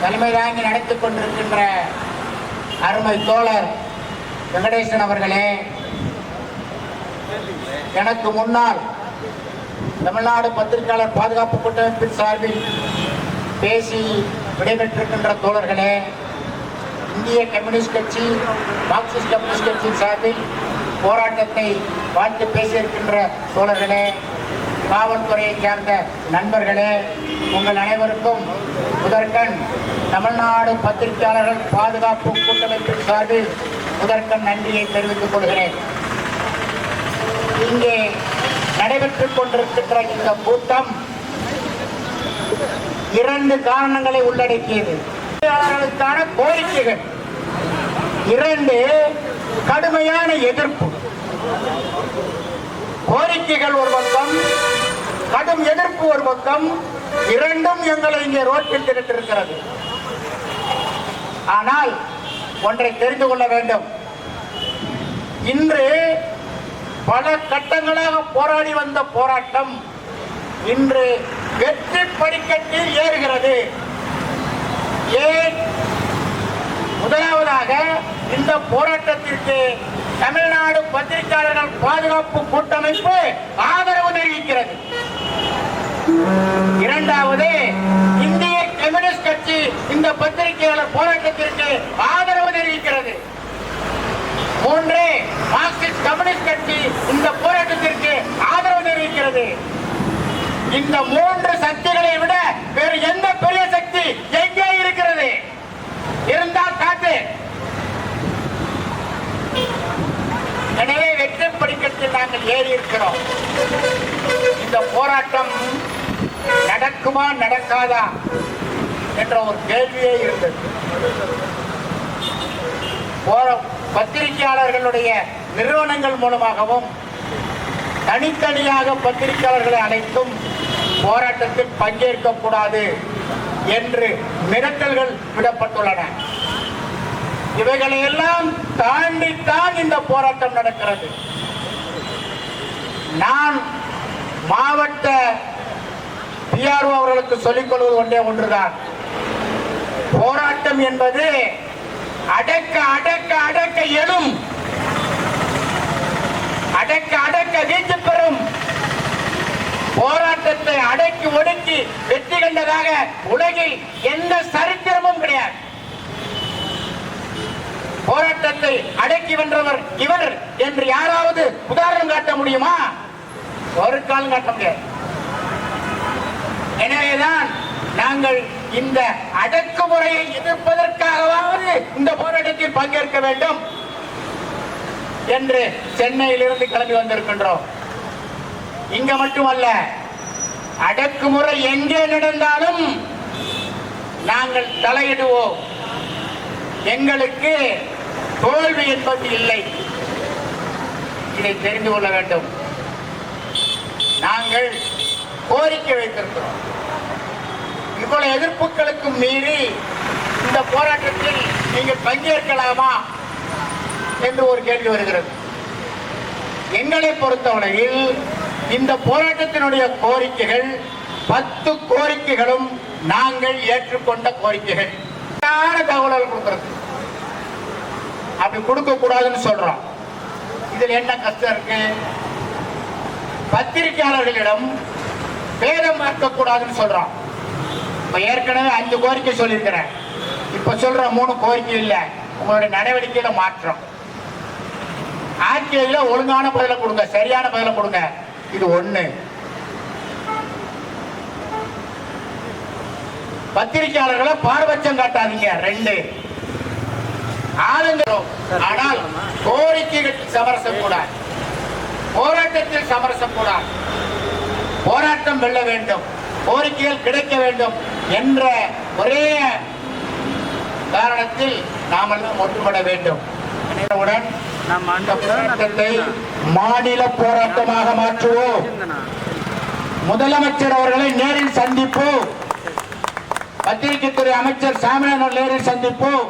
தலைமை தாங்கி நடத்திக் கொண்டிருக்கின்ற அருமை தோழர் வெங்கடேசன் அவர்களே எனக்கு முன்னால் தமிழ்நாடு பத்திரிகையாளர் பாதுகாப்பு கூட்டமைப்பின் சார்பில் பேசி விடைபெற்றிருக்கின்ற தோழர்களே இந்திய கம்யூனிஸ்ட் கட்சி மார்க்சிஸ்ட் கம்யூனிஸ்ட் கட்சியின் சார்பில் போராட்டத்தை வாழ்த்து பேசியிருக்கின்ற தோழர்களே காவல்துறையை சேர்ந்த நண்பர்களே உங்கள் அனைவருக்கும் முதற்கண் தமிழ்நாடு பத்திரிகையாளர்கள் பாதுகாப்பு கூட்டமைப்பின் சார்பில் முதற்கண் நன்றியை தெரிவித்துக் கொள்கிறேன். இங்கே நடைபெற்றுக் கொண்டிருக்கின்ற இந்த கூட்டம் இரண்டு காரணங்களை உள்ளடக்கியது. பத்திரிகையாளர்களுக்கான கோரிக்கைகள். இரண்டு கடுமையான எதிர்ப்பு. கோரிக்கைகள் ஒரு பக்கம் கடும் எதிர்ப்பு ஒரு பக்கம் இரண்டும் எங்களை இங்கே ரோட்டில் திரட்டிருக்கிறது ஆனால் ஒன்றை தெரிந்து கொள்ள வேண்டும். இன்று பல கட்டங்களாக போராடி வந்த போராட்டம் இன்று வெற்றி படிக்கட்டில் ஏறுகிறது. ஏன்? முதலாவதாக இந்த போராட்டத்திற்கு தமிழ்நாடு பத்திரிகையாளர்கள் பாதுகாப்பு கூட்டமைப்பு ஆதரவு தெரிவிக்கிறது. இரண்டாவது இந்திய கம்யூனிஸ்ட் கட்சி இந்த பத்திரிகையாளர் போராட்டத்திற்கு ஆதரவு தெரிவிக்கிறது. மூன்று மார்க்சிஸ்ட் கம்யூனிஸ்ட் கட்சி இந்த போராட்டத்திற்கு ஆதரவு தெரிவிக்கிறது. இந்த மூன்று சக்திகளை விட வேறு எந்த பெரிய சக்தி எங்கே இருக்கிறது? இருந்தால் காத்து. எனவே வெற்றி படிக்கட்டில் நாங்கள் ஏறி இருக்கிறோம். இந்த போராட்டம் நடக்குமா நடக்காதா என்ற ஒரு கேள்வியே இருந்தது. போற- பத்திரிகையாளர்களுடைய நிறுவனங்கள் மூலமாகவும் தனித்தனியாக பத்திரிகையாளர்களை அனைத்தும் போராட்டத்தில் பங்கேற்க கூடாது என்று மிரட்டல்கள் விடப்பட்டுள்ளன. இவைகளை எல்லாம் தாண்டித்தான் இந்த போராட்டம் நடக்கிறது. நான் மாவட்ட பிஆர்ஓ அவர்களுக்கு சொல்லிக் கொள்வது ஒன்றே ஒன்றுதான். போராட்டம் என்பது அடக்க அடக்க அடக்க எழும் அடக்க அடக்க வீச்சு பெறும். போராட்டத்தை அடக்கி ஒடுக்கி வெற்றி கண்டதாக உலகில் எந்த சரித்திரமும் கிடையாது. போராட்டத்தை அடக்கி வென்றவர் இவர் என்று யாராவது உதாரணம் காட்ட முடியுமா? ஒரு காலம் காட்ட முடியாது. எனவேதான் நாங்கள் இந்த அடக்குமுறையை எதிர்ப்பதற்காகவாவது இந்த போராட்டத்தில் பங்கேற்க வேண்டும் என்று சென்னையிலிருந்து கிளம்பி வந்திருக்கின்றோம். இங்க மட்டுமல்ல அடக்குமுறை எங்கே நடந்தாலும் நாங்கள் தலையிடுவோம். எங்களுக்கு தோல்வி என்பது இல்லை. இதை தெரிந்து கொள்ள வேண்டும். நாங்கள் கோரிக்கை வைத்திருக்கிறோம். இவ்வளவு எதிர்ப்புகளுக்கும் மீறி இந்த போராட்டத்தில் நீங்கள் பங்கேற்கலாமா என்று ஒரு கேள்வி வருகிறது. எங்களை பொறுத்தவரையில் இந்த போராட்டத்தினுடைய கோரிக்கைகள் பத்து கோரிக்கைகளும் நாங்கள் ஏற்றுக்கொண்ட கோரிக்கைகள். தகவல்கள் கொடுக்கிறது? அப்படி கொடுக்க கூடாதுன்னு சொல்றோம். இதில் என்ன கஷ்டம் இருக்கு? பத்திரிகையாளர்களிடம் பேதம் பார்க்க கூடாதுன்னு சொல்றோம் இப்போ ஏற்கனவே அஞ்சு கோரிக்கை சொல்லியிருக்கிறேன். இப்ப சொல்ற மூணு கோரிக்கை இல்லை. உங்களுடைய நடவடிக்கையில மாற்றம். ஆட்சியில ஒழுங்கான பதிலை கொடுங்க சரியான பதிலை கொடுங்க. இது ஒண்ணு. பத்திரிகையாளர்களை பாரபட்சம் காட்டாதீங்க ரெண்டு. ஆளுங்கிறோம் ஆனால் கோரிக்கைகள் சமரசம் கூடாது போராட்டத்தில் சமரசம் கூடாது போராட்டம் வெல்ல வேண்டும் கோரிக்கைகள் கிடைக்க வேண்டும் என்ற ஒரே காரணத்தில் நாமெல்லாம் ஒன்றுபட வேண்டும். இந்த அந்த போராட்டத்தை மாநில போராட்டமாக மாற்றுவோம். முதலமைச்சர் அவர்களை நேரில் சந்திப்போம். பத்திரிகைத்துறை அமைச்சர் சாமிநாதன் நேரில் சந்திப்போம்.